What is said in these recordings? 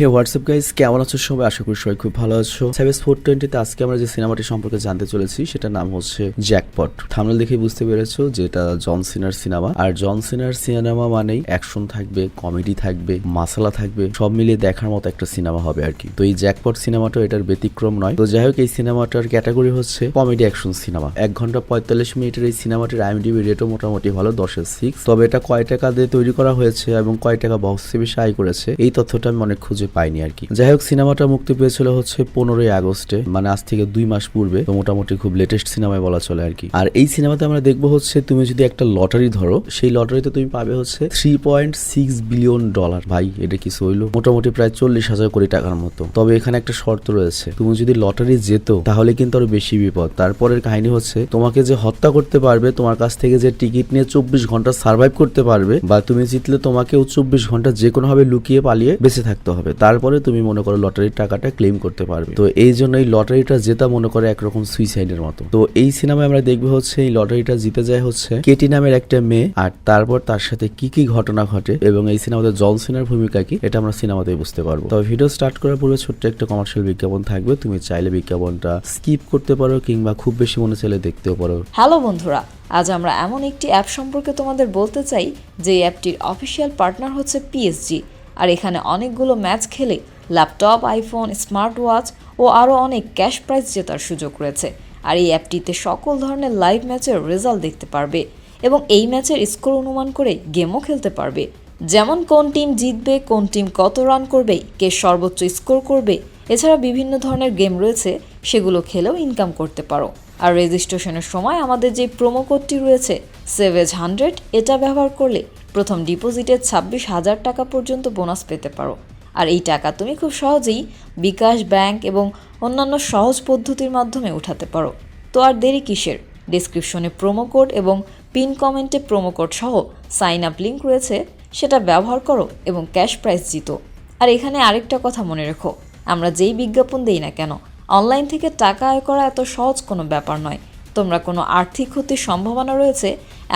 হে WhatsApp guys কেমন আছো সবাই? আশা করি সবাই খুব ভালো আছো। সেভেস ফোর টোয়েন্টিতে আজকে আমরা যে সিনেমাটি সম্পর্কে জানতে চলেছি, সেটার নাম হচ্ছে জ্যাকপট থামনেল দেখে বুঝতে পেরেছ যে এটা জন সিনার সিনেমা। আর জন সিনার সিনেমা মানেই অ্যাকশন থাকবে কমেডি থাকবে, মাসালা থাকবে, সব মিলিয়ে দেখার মতো একটা সিনেমা হবে আর কি। তো এই জ্যাকপট সিনেমাটা এটার ব্যতিক্রম নয়। তো যাই হোক, এই সিনেমাটার ক্যাটাগরি হচ্ছে কমেডি অ্যাকশন সিনেমা এক ঘণ্টা পঁয়তাল্লিশ মিনিটের এই সিনেমাটির আইএমডিবি রেটও মোটামুটি ভালো দশের সিক্স তবে এটা কয় টাকা দিয়ে তৈরি করা হয়েছে এবং কয় টাকা বক্স অফিসে আয় করেছে, এই তথ্যটা আমি অনেক খুঁজে পাইনি আর কি। যাই হোক সিনেমাটা মুক্তি পেয়েছিল হচ্ছে পনেরোই আগস্টে। মানে আজ থেকে দুই মাস পূর্বে। তো মোটামুটি খুব লেটেস্ট সিনেমায় বলা চলে আর কি। আর এই সিনেমাতে আমরা দেখব হচ্ছে তুমি যদি একটা লটারি ধরো, সেই লটারিতে তুমি পাবে হচ্ছে three point six billion dollar ভাই, এটা কিছু হইল মোটামুটি প্রায় চল্লিশ হাজার কোটি টাকার মতো। তবে এখানে একটা শর্ত রয়েছে। তুমি যদি লটারি যেত তাহলে কিন্তু আরও বেশি বিপদ। তারপরের কাহিনী হচ্ছে, তোমাকে যে হত্যা করতে পারবে, তোমার কাছ থেকে যে টিকিট নিয়ে চব্বিশ ঘণ্টা সার্ভাইভ করতে পারবে, বা তুমি জিতলে তোমাকেও চব্বিশ ঘণ্টা যে কোনো ভাবে লুকিয়ে পালিয়ে বেঁচে থাকতে হবে। তারপরে তুমি মনে করো লটারির টাকাটা ক্লেম করতে পারবে। তো এই জন্য এই লটারিটা জেতা মনে করে একরকম সুইসাইডের মতো। তো এই সিনেমায় আমরা দেখব হচ্ছে এই লটারিটা জিতে যায় হচ্ছে কেটি নামের একটা মেয়ে আর তারপর তার সাথে কি কি ঘটনা ঘটে এবং এই সিনেমাতে জন সিনার ভূমিকা কি, এটা আমরা সিনেমাতে বুঝতে পারব। তবে ভিডিও স্টার্ট করার পূর্বে ছোট্ট একটা কমার্শিয়াল বিজ্ঞাপন থাকবে। তুমি চাইলে বিজ্ঞাপনটা স্কিপ করতে পারো কিংবা খুব বেশি মনে চাইলে দেখতেও পারো। হ্যালো বন্ধুরা, আজ আমরা এমন একটি অ্যাপ সম্পর্কে তোমাদের বলতে চাই, যে অ্যাপটির অফিসিয়াল পার্টনার হচ্ছে পিএসজি আর এখানে অনেকগুলো ম্যাচ খেলে ল্যাপটপ, আইফোন স্মার্ট ওয়াচ ও আরও অনেক ক্যাশ প্রাইজ জেতার সুযোগ রয়েছে। আর এই অ্যাপটিতে সকল ধরনের লাইভ ম্যাচের রেজাল্ট দেখতে পারবে এবং এই ম্যাচের স্কোর অনুমান করে গেমও খেলতে পারবে। যেমন কোন টিম জিতবে, কোন টিম কত রান করবে, কে সর্বোচ্চ স্কোর করবে এছাড়া বিভিন্ন ধরনের গেম রয়েছে, সেগুলো খেলেও ইনকাম করতে পারো। আর রেজিস্ট্রেশনের সময় আমাদের যে প্রোমো কোডটি রয়েছে সেভেজ হান্ড্রেড এটা ব্যবহার করলে প্রথম ডিপোজিটে ছাব্বিশ হাজার টাকা পর্যন্ত বোনাস পেতে পারো। আর এই টাকা তুমি খুব সহজেই বিকাশ ব্যাংক এবং অন্যান্য সহজ পদ্ধতির মাধ্যমে উঠাতে পারো। তো আর দেরি কিসের? ডিসক্রিপশনে প্রোমো কোড এবং পিন কমেন্টে প্রোমো কোড সহ সাইন আপ লিঙ্ক রয়েছে, সেটা ব্যবহার করো এবং ক্যাশ প্রাইজ জিতো। আর এখানে আরেকটা কথা মনে রেখো। আমরা যেই বিজ্ঞাপন দেই না কেন, অনলাইন থেকে টাকা আয় করা এত সহজ কোনো ব্যাপার নয়। তোমরা কোনো আর্থিক ক্ষতির সম্ভাবনা রয়েছে,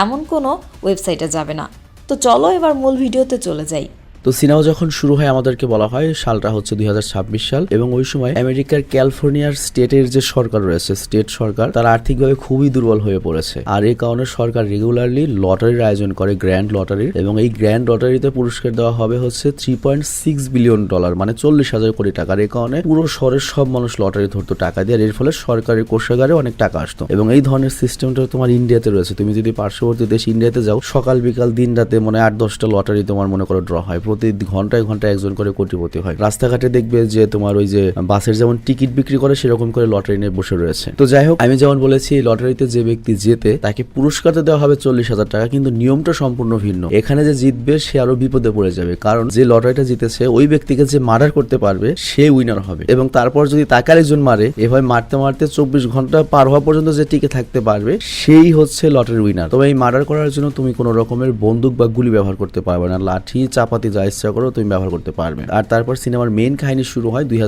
এমন কোনো ওয়েবসাইটে যাবে না। তো চলো এবার মূল ভিডিওতে চলে যাই। তো সিনেমা যখন শুরু হয়, আমাদেরকে বলা হয় সালটা হচ্ছে দুই হাজার ছাব্বিশ সাল এবং ওই সময় আমেরিকার ক্যালিফোর্নিয়ার স্টেটের যে সরকার রয়েছে, স্টেট সরকার, তারা আর্থিকভাবে খুবই দুর্বল হয়ে পড়েছে। আর এই কারণে সরকার রেগুলারলি লটারির আয়োজন করে গ্র্যান্ড লটারির এবং এই গ্র্যান্ড লটারিতে পুরস্কার দেওয়া হবে হচ্ছে three point six billion dollar মানে চল্লিশ হাজার কোটি টাকার। এই কারণে পুরো শহরের সব মানুষ লটারি ধরতো টাকা দিয়ে, আর এর ফলে সরকারের কোষাগারে অনেক টাকা আসতো। এবং এই ধরনের সিস্টেমটা তোমার ইন্ডিয়াতে রয়েছে। তুমি যদি পার্শ্ববর্তী দেশ ইন্ডিয়াতে যাও, সকাল বিকাল দিন রাতে মনে আট, দশটা লটারি তোমার মনে করো ড্র হয়। প্রতি ঘন্টায় ঘন্টায় একজন করে কোটিপতি হয়। রাস্তাঘাটে দেখবে যে তোমার ওই যে বাসের যেমন টিকিট বিক্রি করে, সেরকম করে লটারি নিয়ে বসে রয়েছে। তো যাই হোক, আমি যেমন বলেছি, লটারিতে যে ব্যক্তি জেতে, তাকে পুরস্কার দেওয়া হবে চল্লিশ হাজার টাকা, কিন্তু নিয়মটা সম্পূর্ণ ভিন্ন। এখানে যে জিতবে, সে আরও বিপদে পড়ে যাবে, কারণ যে লটারিটা জিতেছে, ওই ব্যক্তিকে যে মার্ডার করতে পারবে, সে উইনার হবে। এবং তারপর যদি তাকে আরেকজন মারে, এভাবে মারতে মারতে চব্বিশ ঘণ্টা পার হওয়া পর্যন্ত যে টিকে থাকতে পারবে, সেই হচ্ছে লটারির উইনার তবে এই মার্ডার করার জন্য তুমি কোনো রকমের বন্দুক বা গুলি ব্যবহার করতে পারবে না, লাঠি, চাপাতি ইচ্ছা করো তুমি ব্যবহার করতে পারবে। আর তারপর সিনেমার মেইন কাহিনী শুরু হয় দুই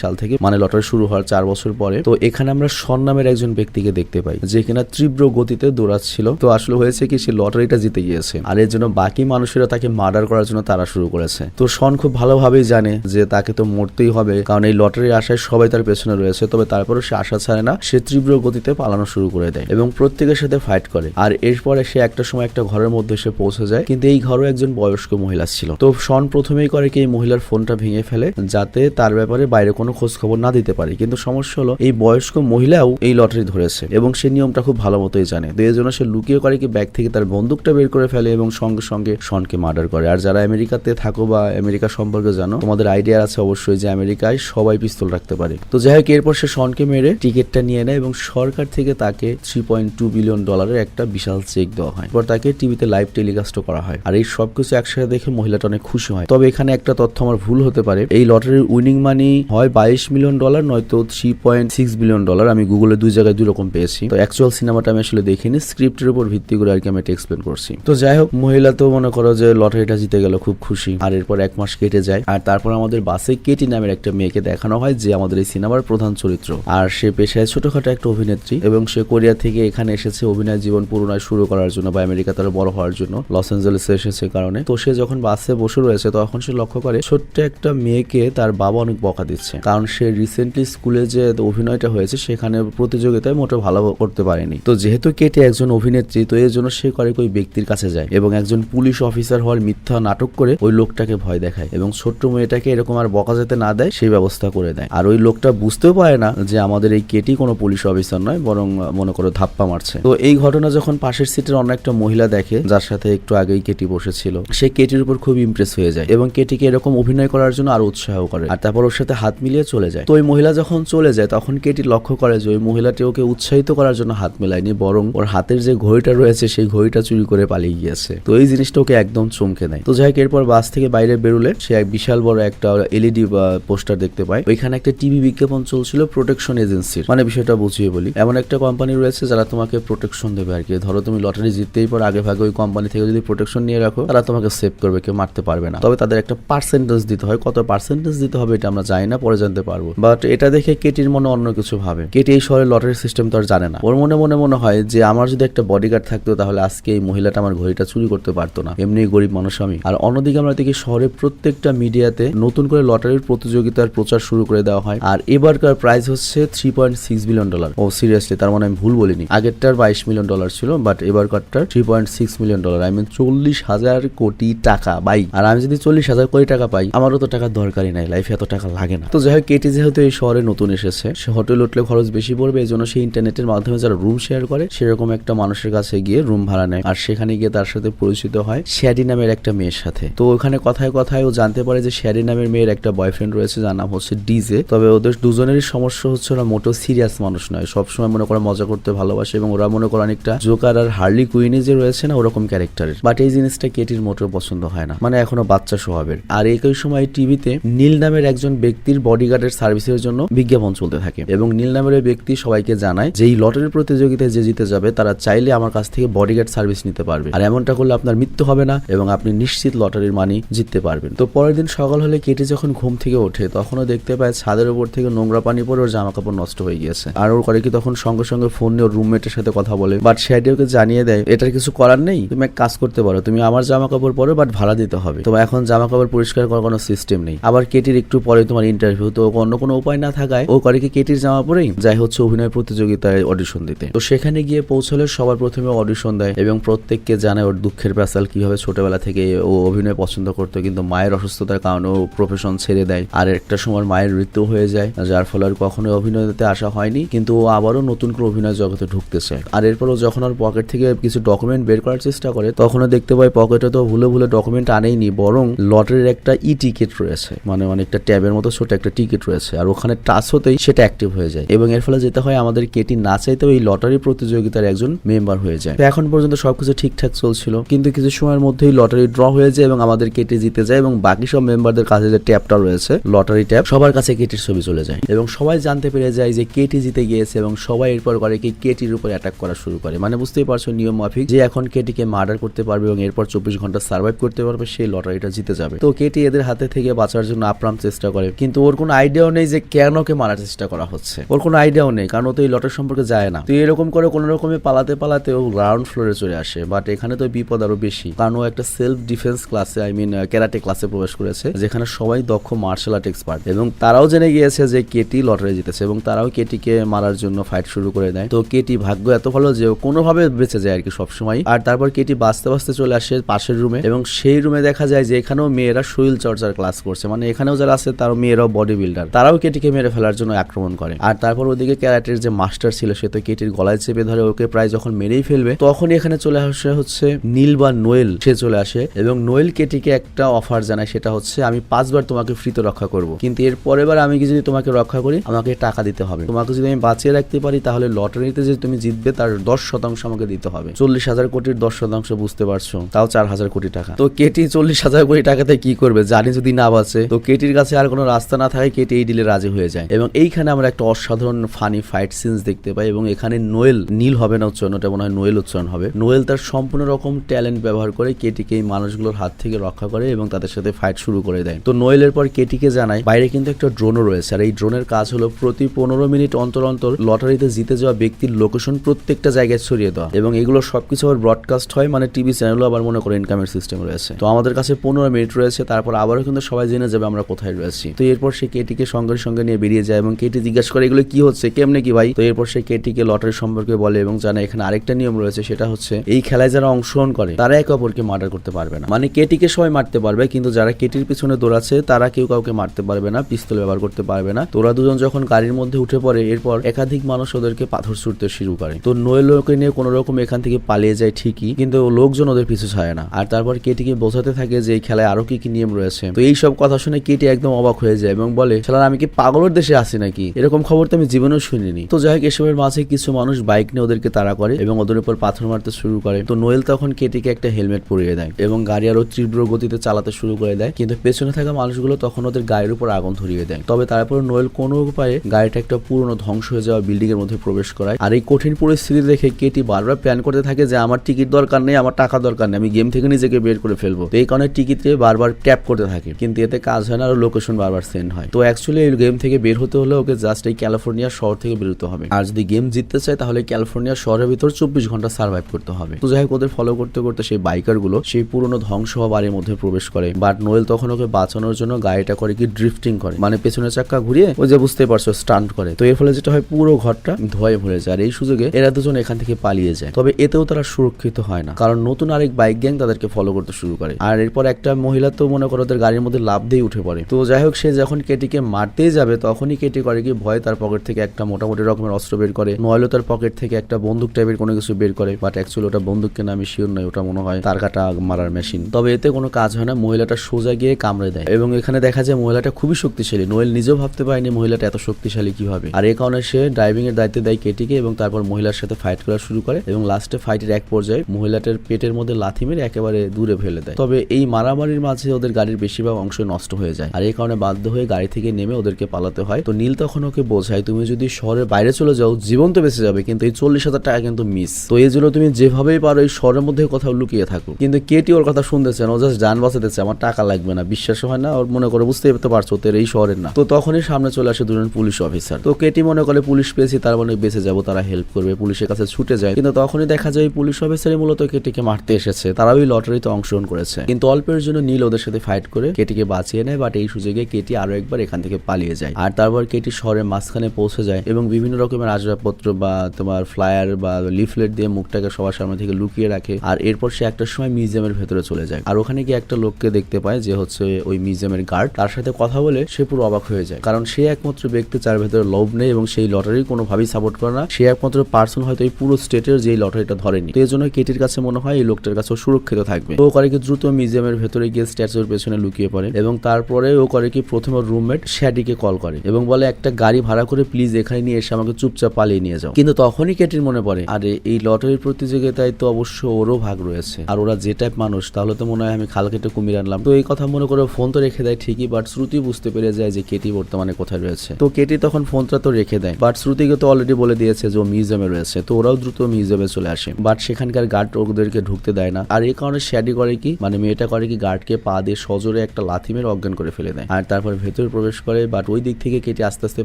সাল থেকে মানে লটারি শুরু হওয়ার চার বছর পরে। তো এখানে আমরা সন নামের একজন ব্যক্তিকে দেখতে পাই, যে কিনা তীব্র গতিতে দৌড়াচ্ছিল। তো আসলে হয়েছে কি, সে লটারিটা জিতে গিয়েছে। আর এর জন্য বাকি মানুষেরা তাকে মার্ডার করার জন্য তারা শুরু করেছে। তো সন খুব ভালোভাবেই জানে যে তাকে তো মরতেই হবে, কারণ এই লটারির আশায় সবাই তার পেছনে রয়েছে। তবে তারপরে সে আশা ছাড়ে না, সে তীব্র গতিতে পালানো শুরু করে দেয় এবং প্রত্যেকের সাথে ফাইট করে। আর এরপরে সে একটা সময় একটা ঘরের মধ্যে এসে পৌঁছে যায়, কিন্তু এই ঘরও একজন বয়স্ক মহিলা ছিল। তো সন প্রথমেই করে কি এই মহিলার ফোনটা ভেঙে ফেলে যাতে তার ব্যাপারে বাইরে কোনো খোঁজ খবর না দিতে পারে। কিন্তু সমস্যা হলো, এই বয়স্ক মহিলাও এই লটারি ধরেছে এবং সে নিয়মটা খুব ভালো মতোই জানে। তো জন্য সে লুকিয়ে করে কি ব্যাগ থেকে তার বন্দুকটা বের করে ফেলে এবং সঙ্গে সঙ্গে শনকে মার্ডার করে। আর যারা আমেরিকাতে থাকো বা আমেরিকা সম্পর্কে জানো, তোমাদের আইডিয়া আছে অবশ্যই যে আমেরিকায় সবাই পিস্তল রাখতে পারে। তো যাই হোক, এরপর সে শনকে মেরে টিকিটটা নিয়ে নেয় এবং সরকার থেকে তাকে থ্রি পয়েন্ট টু বিলিয়ন ডলারের একটা বিশাল চেক দেওয়া হয়। এরপর তাকে টিভিতে লাইভ টেলিকাস্টও করা হয়। আর এই সবকিছু একসাথে দেখে মহিলাটা অনেক খুশি হয়। তবে এখানে একটা তথ্য আমার ভুল হতে পারে। এই লটারির উইনিং মানি হয় বাইশ মিলিয়ন ডলার, নয়তো three point six billion dollar. আমি গুগলে দুই জায়গায় দুই রকম পেয়েছি। তো অ্যাকচুয়াল সিনেমাটা আমি আসলে দেখিনি স্ক্রিপ্টের উপর ভিত্তি করে আর কি আমি এটা এক্সপ্লেন করছি। তো যাই হোক, মহিলা তো মনে করো যে লটারিটা জিতে গেল, খুব খুশি। আর এরপর এক মাস কেটে যায়। আর তারপর আমাদের বাসে কেটি নামের একটা মেয়েকে দেখানো হয়, যে আমাদের এই সিনেমার প্রধান চরিত্র। আর সে পেশায় ছোটখাটো একটা অভিনেত্রী এবং সে কোরিয়া থেকে এখানে এসেছে অভিনয় জীবন পুনরায় শুরু করার জন্য বা আমেরিকা তার বড় হওয়ার জন্য, লস অ্যাঞ্জেলেসে এসেছে কারণে। তো সে যখন বাসে বসে রয়েছে, তখন সে লক্ষ্য করে ছোট্ট একটা মেয়েকে তার বাবা অনেক বকা দিচ্ছে। কারণ সে রিসেন্টলি স্কুলে যে অভিনয়টা হয়েছে, সেখানে প্রতিযোগিতায় মোটে ভালো করতে পারেনি। তো যেহেতু কেটে একজন অভিনেত্রী, তো এর জন্য সে করে ওই ব্যক্তির কাছে যায় এবং একজন পুলিশ অফিসার হওয়ার মিথ্যা নাটক করে ওই লোকটাকে ভয় দেখায় এবং ছোট্ট মেয়েটাকে এরকম আর বকা যেতে না দেয়, সেই ব্যবস্থা করে দেয়। আর ওই লোকটা বুঝতেও পারে না যে আমাদের এই কেটি কোনো পুলিশ অফিসার নয়, বরং মনে করো ধাপ্পা মারছে। তো এই ঘটনা যখন পাশের সিটের অন্য একটা মহিলা দেখে, যার সাথে একটু আগেই কেটি বসেছিল, সে কেটির উপর খুব ইমপ্রেস হয়ে যায় এবং কেটিকে এরকম অভিনয় করার জন্য আরও উৎসাহ করে। আর তারপর ওর সাথে হাত মিলিয়ে চলে যায়। তো ওই মহিলা যখন চলে যায়, তখন কেটি লক্ষ্য করে যে ওই মহিলাটি ওকে উৎসাহিত করার জন্য হাত মেলায়নি, বরং ওর হাতের যে ঘড়িটা রয়েছে, সেই ঘড়িটা চুরি করে পালিয়ে গিয়েছে। তো এই জিনিসটা ওকে একদম চমকে দেয়। তো যাই হোক, এরপর বাস থেকে বাইরে বেরোলে সে এক বিশাল বড় একটা এলইডি পোস্টার দেখতে পায়। ওইখানে একটা টিভি বিজ্ঞাপন চলছিল প্রোটেকশন এজেন্সির মানে বিষয়টা বুঝিয়ে বলি। এমন একটা কোম্পানি রয়েছে যারা তোমাকে প্রোটেকশন দেবে আর কি। ধরো তুমি লটারি জিততেই পর, আগে ভাগে ওই কোম্পানি থেকে যদি প্রোটেকশন নিয়ে রাখো, তারা তোমাকে সেভ করবে, কেউ মারতে পারবে না। তবে তাদের একটা পার্সেন্টেজ দিতে হয়। কত পার্সেন্টেজ দিতে হবে এটা আমরা জানি না, পরে জানতে পারব। বাট এটা দেখে কেটির মনে অন্য কিছু ভাবে। কেটি এই শহরের লটারি সিস্টেম তো আর জানে না। ওর মনে মনে মনে হয় যে, আমার যদি একটা বডিগার্ড থাকতো, তাহলে আজকে এই মহিলাটা আমার ঘড়িটা চুরি করতে পারতো না। এমনি গরিব মানুষ আমি। আর অন্যদিকে আমরা দেখি শহরের প্রত্যেকটা মিডিয়াতে নতুন করে লটারির প্রতিযোগিতার প্রচার শুরু করে দেওয়া হয়। আর এবারকার প্রাইস হচ্ছে three point six billion dollar ও সিরিয়াসলি তার মানে আমি ভুল বলিনি। আগেরটার বাইশ মিলিয়ন ডলার ছিল but এবারকারটার three point six million dollar I mean চল্লিশ হাজার কোটি টাকা। বাই আর আমি যদি চল্লিশ হাজার কোটি টাকা পাই, আমারও তো টাকার দরকারই নাই লাইফে এত টাকা লাগে না। তো যাই হোক কেটি যেহেতু এই শহরে নতুন এসেছে, সে হোটেল উঠলে খরচ বেশি পড়বে এই জন্য সে ইন্টারনেটের মাধ্যমে যারা রুম শেয়ার করে, সেরকম একটা মানুষের কাছে গিয়ে রুম ভাড়া নেয়। আর সেখানে গিয়ে তার সাথে পরিচিত হয় শ্যাডি নামের একটা মেয়ের সাথে। তো ওখানে কথায় কথায় ও জানতে পারে যে শ্যাডি নামের মেয়ের একটা বয়ফ্রেন্ড রয়েছে, যার নাম হচ্ছে ডিজে তবে ওদের দুজনেরই সমস্যা হচ্ছে ওরা মোটেও সিরিয়াস মানুষ নয়। সবসময় মনে করে মজা করতে ভালোবাসে এবং ওরা মনে করে অনেকটা জোকার আর হার্লি কুইনি যে রয়েছে না, ওরকম ক্যারেক্টারের বাট এই জিনিসটা কেটির মোটেও পছন্দ হয় না। মানে এখনও বাচ্চা স্বভাবের আর একই সময় টিভিতে নীল নামের একজন ব্যক্তির বডিগার্ডের সার্ভিসের জন্য বিজ্ঞাপন চলতে থাকে এবং নীল নামের ওই ব্যক্তি সবাইকে জানায় যে, এই লটারির প্রতিযোগিতায় যে জিতে যাবে, তারা চাইলে আমার কাছ থেকে বডিগার্ড সার্ভিস নিতে পারবে। আর এমনটা করলে আপনার মৃত্যু হবে না এবং আপনি নিশ্চিত লটারির মানি জিততে পারবেন। তো পরের দিন সকাল হলে কেটে যখন ঘুম থেকে ওঠে, তখনও দেখতে পায় ছাদের উপর থেকে নোংরা পানি পড়ে ওর জামা কাপড় নষ্ট হয়ে গিয়েছে। আর ওর করে কি তখন সঙ্গে সঙ্গে ফোন নিয়ে ওর রুমমেটের সাথে কথা বলে বাট শ্যাডি ওকে জানিয়ে দেয়, এটার কিছু করার নেই? তুমি এক কাজ করতে পারো, তুমি আমার জামা কাপড় পরো বাট ভাড়া দিতে হবে। তোমার এখন জামা কাপড় পরিষ্কার করার কোনো সিস্টেম নেই। আবার কেটির একটু পরে তোমার ইন্টারভিউ তো অন্য কোনো উপায় না থাকায় ও করে কি কেটির জামা পরেই? যাই হচ্ছে অভিনয় প্রতিযোগিতায় অডিশন দিতে। তো সেখানে গিয়ে পৌঁছলে সবার প্রথমে অডিশন দেয় এবং প্রত্যেককে জানায় ওর দুঃখের পেশাল কীভাবে ছোটবেলা থেকে ও অভিনয় পছন্দ করতো, কিন্তু মায়ের অসুস্থতার কারণে ও প্রফেশন ছেড়ে দেয়। আর একটা সময় মায়ের মৃত্যু হয়ে যায়, যার ফলে আর কখনোই অভিনয়তে আসা হয়নি, কিন্তু ও আবারও নতুন করে অভিনয় জগতে ঢুকতে চায়। আর এরপর ও যখন ওর পকেট থেকে কিছু ডকুমেন্ট বের করার চেষ্টা করে, তখনও দেখতে পায় পকেটে তো ভুলে ভুলে ডকুমেন্ট আনেইনি বরং লটারির একটা ই টিকিট রয়েছে। মানে অনেকটা ট্যাবের মতো ছোট একটা টিকিট রয়েছে, আর ওখানে টাচ হতেই সেটা অ্যাক্টিভ হয়ে যায়। এবং এর ফলে যেতে হয় আমাদের কেটি না চাইতেও এই লটারি প্রতিযোগিতার একজন মেম্বার হয়ে যায়। এখন পর্যন্ত সবকিছু ঠিকঠাক চলছিল, কিন্তু কিছু সময়ের মধ্যেই লটারি ড্র হয়ে যায় এবং আমাদের কেটে জিতে যায় এবং বাকি সব মেম্বারদের কাছে যে ট্যাবটা রয়েছে, লটারি ট্যাব, সবার কাছে কেটির ছবি চলে যায়। এবং সবাই জানতে পেরে যায় যে কেটি জিতে গিয়েছে এবং সবাই এরপর করে কি কেটির উপর অ্যাটাক করা শুরু করে। মানে বুঝতেই পারছ নিয়ম মাফিক যে এখন কেটিকে মার্ডার করতে পারবে এবং এরপর চব্বিশ ঘণ্টা সার্ভাইভ করতে পারবে সেই লটারিটা জিতে যাবে। তো কেটি এদের হাতে থেকে বাঁচার জন্য আপ্রাণ চেষ্টা করে, কিন্তু ওর কোনো আইডিয়াও নেই যে কেন ওকে মারার চেষ্টা করা হচ্ছে। ওর কোনো আইডিয়াও নেই, কারণ ও তো এই লটার সম্পর্কে যায় না। তো এরকম করে কোনো রকমে পালাতে পালাতে ও গ্রাউন্ড ফ্লোরে চলে আসে বাট এখানে তো বিপদ আরও বেশি। কারণ ও একটা সেলফ ডিফেন্স ক্লাসে আই মিন ক্যারাটে ক্লাসে প্রবেশ করেছে, যেখানে সবাই দক্ষ মার্শাল আর্ট এক্সপার্ট এবং তারাও জেনে গিয়েছে যে কেটি লটারি জিতেছে এবং তারাও কেটিকে মারার জন্য ফাইট শুরু করে দেয়। তো কেটি ভাগ্য এত ভালো যে কোনোভাবে বেঁচে যায় আর কি সবসময় আর তারপর কেটি বাঁচতে বাঁচতে চলে আসে পাশের রুমে এবং সেই রুমে দেখা যায় যে এখানেও মেয়েরা শরীর চর্চার ক্লাস করছে। মানে এখানেও যারা আছে তার মেয়েরাও বডি বিল্ডার তারাও কেটিকে মেরে ফেলার জন্য আক্রমণ করে। আর তারপর ওদিকে ক্যারাটের যে মাস্টার ছিল, সে তো কেটির গলায় চেপে ধরে ওকে প্রায় যখন মেরেই ফেলবে, তখনই এখানে চলে আসে হচ্ছে নীল বা নোয়েল। সে চলে আসে এবং নোয়েল কেটিকে একটা অফার জানায়, সেটা হচ্ছে, আমি পাঁচবার তোমাকে ফ্রিতে রক্ষা করব। কিন্তু এর পরের বার আমি যদি তোমাকে রক্ষা করি, আমাকে টাকা দিতে হবে। তোমাকে যদি আমি বাঁচিয়ে রাখতে পারি, তাহলে লটারিতে যে তুমি জিতবে, তার দশ শতাংশ আমাকে দিতে হবে। চল্লিশ হাজার কোটির দশ শতাংশ বুঝতে পারছ, তাও চার হাজার কোটি টাকা। তো কেটি চল্লিশ হাজার কোটি টাকাতে কি করবে? জানি যদি না বাঁচে, তো কেটির কাছে আর কোনো রাস্তা না থাকে কেটি এই ডিলে রাজি হয়ে যায়। এবং এইখানে আমরা একটা অসাধারণ ফানি ফাইট সিনস দেখতে পাই এবং এখানে নোয়েল, নীল হবে না উচ্চারণ, ওটা মনে হয় নোয়েল উচ্চারণ হবে। নোয়েল তার সম্পূর্ণ রকম ট্যালেন্ট ব্যবহার করে কেটিকে এই মানুষগুলোর হাত থেকে রক্ষা করে এবং তাদের সাথে ফাইট শুরু করে দেয়। তো নোয়েলের পর কেটিকে জানায়, বাইরে কিন্তু একটা ড্রোনও রয়েছে, আর এই ড্রোনের কাজ হলো প্রতি পনেরো মিনিট অন্তর অন্তর লটারিতে জিতে যাওয়া ব্যক্তির লোকেশন প্রত্যেকটা জায়গায় ছড়িয়ে দেওয়া। এবং এগুলো সবকিছু আবার ব্রডকাস্ট হয় মানে টিভি চ্যানেলও আবার মনে করে ইনকামের সিস্টেম রয়েছে। তো আমাদের কাছে পনেরো মিনিট রয়েছে, তারপর আবারও কিন্তু সবাই জেনে যাবে আমরা কোথায় রয়েছি। তো এরপর সে কেটিকে সঙ্গে সঙ্গে নিয়ে বেরিয়ে যায় এবং কেটি জিজ্ঞাসা করে, এগুলো কি হচ্ছে? কেমনে কি ভাই? তো এরপর সে কেটিকে লটারি সম্পর্কে বলে এবং জানে এখানে আরেকটা নিয়ম রয়েছে, সেটা হচ্ছে এই খেলায় যারা অংশগ্রহণ করে, তারা একে অপরকে মার্ডার করতে পারবে না। মানে কেটিকে সবাই মারতে পারবে, কিন্তু যারা কেটির পিছনে দৌড়াচ্ছে, তারা কেউ কাউকে মারতে পারবে না, পিস্তল ব্যবহার করতে পারবে না। তোরা দুজন যখন গাড়ির মধ্যে উঠে পড়ে, এরপর একাধিক মানুষ ওদেরকে পাথর ছুটতে শুরু করে। তো নোয়েল ওকে নিয়ে কোনো রকম এখান থেকে পালিয়ে যায় ঠিকই, কিন্তু লোকজন ওদের পিছু ছায় না। আর তারপর কেটিকে বোঝাতে থাকে যে এই খেলায় আরও কি কি নিয়ম রয়েছে। তো এই সব কথা শুনে কেটে একদম অবাক হয়ে যায় এবং বলে শালা আমি কি পাগলের দেশে আছি নাকি? এরকম খবর তো আমি জীবনেও শুনিনি। তো যাই হোক, এসবের মাঝে কিছু মানুষ বাইক নিয়ে ওদেরকে তাড়া করে এবং ওদের উপর পাথর মারতে শুরু করে। তো নোয়েল তখন কেটিকে একটা হেলমেট পরিয়ে দেয় এবং গাড়ি আরও তীব্র গতিতে চালাতে শুরু করে দেয়। কিন্তু পেছনে থাকা মানুষগুলো তখন ওদের গায়ের উপর আগুন ধরিয়ে দেয়। তবে তারপর নোয়েল কোনো উপায়ে গাড়িটা একটা পুরনো ধ্বংস হয়ে যাওয়া বিল্ডিং এর মধ্যে প্রবেশ করায়। আর এই কঠিন পরিস্থিতি দেখে কেটি বারবার প্ল্যান করতে থাকে যে, আমার টিকিট দরকার নেই, আমার টাকা দরকার নেই, আমি গেম থেকে নিজেকে বের করে ফেলব। এই কারণে টিকিটে বারবার ট্যাপ করতে থাকে। কিন্তু এতে কাজ হয় না আর লোকেশন বারবার সেন্ড হয়। তো অ্যাকচুয়ালি এই গেম থেকে বের হতে হলে ওকে জাস্ট এই ক্যালিফোর্নিয়া শহর থেকে বেরোতে হবে। আর যদি গেম জিততে চায় তাহলে ক্যালিফোর্নিয়া শহরের ভিতর চব্বিশ ঘণ্টা সার্ভাইভ করতে হবে। তো যাই হোক, ওদের ফলো করতে করতে সেই বাইকারগুলো সেই পুরনো ধ্বংস হওয়া বাড়ির মধ্যে প্রবেশ করে। বাট নোয়েল তখন ওকে বাঁচানোর জন্য গাড়িটা করে কি ড্রিফটিং করে। মানে পেছনের চাক্কা ঘুরিয়ে ওই যে বুঝতে পারছ স্টান্ট করে। তো এর ফলে যেটা হয়, পুরো ঘরটা ধোয়ায় ভরে যায়। আর এই সুযোগে এরা দুজন এখান থেকে পালিয়ে যায়। তবে এতেও তারা সুরক্ষিত হয় না। কারণ নতুন আরেক বাইক গ্যাং তাদেরকে ফলো করতে শুরু করে। আর এরপর একটা মহিলা তো মনে করো ওদের গাড়ির মধ্যে লাভ দিয়ে উঠে পড়ে। তো যাই হোক, সে যখন কেটিকে মারতেই যাবে, তখনই কেটি করে কি ভয় তার পকেট থেকে একটা মোটামুটি রকমের অস্ত্র বের করে, নয়লো তার পকেট থেকে একটা বন্দুক টাইপের কোনো কিছু বের করে বাট অ্যাকচুয়ালি ওটা বন্দুক কেনা আমি শিওর নয়, ওটা মনে হয় তার কাটা মারার মেশিন তবে এতে কোনো কাজ হয় না, মহিলাটা সোজা গিয়ে কামড়ে দেয়। এবং এখানে দেখা যায় মহিলাটা খুবই শক্তিশালী। নোয়েল নিজেও ভাবতে পারেনি মহিলাটা এত শক্তিশালী কীভাবে। আর এই কারণে সে ড্রাইভিং এর দায়িত্বে দেয় কেটিকে এবং তারপর মহিলার সাথে ফাইট করা শুরু করে এবং লাস্টে ফাইটের এক পর্যায়ে মহিলাটার পেটের মধ্যে লাথি মেরে একেবারে দূরে ফেলে দেয়। তবে এই মারামারির মাঝে ওদের গাড়ির বেশিরভাগ অংশ নষ্ট হয়ে যায়। আর এই কারণে বাধ্য হয়ে গাড়ি থেকে নেমে ওদেরকে পালাতে হয়। তো নীল তখন ওকে বোঝায়, তুমি যদি শহরের বাইরে চলে যাও জীবন তো বেঁচে যাবে। কিন্তু এই চল্লিশ হাজার টাকা কিন্তু মিস তো এই জন্য তুমি যেভাবেই পারো এই শহরের মধ্যে কোথাও লুকিয়ে থাকো। কিন্তু কেটি ওর কথা শুনতেছে না, ও জাস্ট যান বাঁচাতেছে। আমার টাকা লাগবে না। বিশ্বাস হয় না, ওর মনে করে বুঝতে তো পারছ তোর এই শহরের না। তো তখনই সামনে চলে আসে দুজন পুলিশ অফিসার। তো কেটি মনে করে, পুলিশ পেয়েছি, তার মানে বেঁচে যাব, তারা হেল্প করবে, পুলিশের কাছে ছুটে যায়। কিন্তু তখনই দেখা যায় পুলিশ অফিসারই মূলত কেটিকে মারতে এসেছে। তারা ওই লটারিতে অংশগ্রহণ করেছে। কিন্তু অল্পের জন্য নীল ওদের সাথে ফাইট করে কেটিকে বাঁচিয়ে নেয় বাট এই সুযোগে কেটি আরও একবার এখান থেকে পালিয়ে যায়। আর তারপর কেটি শহরের মাঝখানে পৌঁছে যায় এবং বিভিন্ন রকমের আসবাবপত্র বা তোমার ফ্লায়ার বা লিফলেট দিয়ে মুখটাকে সবার সামনে থেকে লুকিয়ে রাখে। আর এরপর সে একটা সময় মিউজিয়ামের ভেতরে চলে যায়। আর ওখানে গিয়ে একটা লোককে দেখতে পায় যে হচ্ছে ওই মিউজিয়ামের গার্ড তার সাথে কথা বলে সে পুরো অবাক হয়ে যায়। কারণ সে একমাত্র ব্যক্তি যার ভেতরে লোভ নেই এবং সেই লটারি কোনোভাবেই সাপোর্ট করে না। সে একমাত্র পার্সন হয়তো এই পুরো স্টেটের যে লটারিটা ধরেনি। তো এই জন্য কেটির কাছে মনে হয় এই লোকটার কাছে সুরক্ষিত থাকবে। তো করে দ্রুত মিউজিয়ামের ভেতরে গিয়ে স্ট্যাচুর পেছনে লুকিয়ে পড়ে এবং তারপরে ও করে কি প্রথমে রুমমেট শ্যাডিকে কল করে এবং বলে, একটা গাড়ি ভাড়া করে প্লিজ এখানে নিয়ে এসে আমাকে চুপচাপ পালিয়ে নিয়ে যাও। কিন্তু তখনই কেটির মনে পড়ে, আরে, এই লটারির প্রতিযোগিতায় তো অবশ্য ওরও ভাগ রয়েছে। আর ওরা যে টাইপ মানুষ, তাহলে তো মনে হয় আমি খাল কেটে কুমির আনলাম। তো এই কথা মনে করে ফোন তো রেখে দেয় ঠিকই বাট শ্রুতি বুঝতে পেরে যায় যে কেটি বর্তমানে কোথায় রয়েছে। তো কেটি তখন ফোনটা তো রেখে দেয় বাট শ্রুতিকে তো অলরেডি বলে দিয়েছে যে ও মিউজিয়ামে রয়েছে, তো ওরাও দ্রুত মিউজিয়ামে চলে আসে। বাট সেখানকার গার্ড ওদেরকে ঢুকতে দেয় না। আর এই কারণে শ্যাডি করে কি মানে মেয়েটা করে কি গার্ডকে পা দিয়ে সজোরে একটা লাথি মেরে অজ্ঞান করে ফেলে দেয়। আর তারপর ভেতরে প্রবেশ করে বাট ওই দিক থেকে কেটি আস্তে আস্তে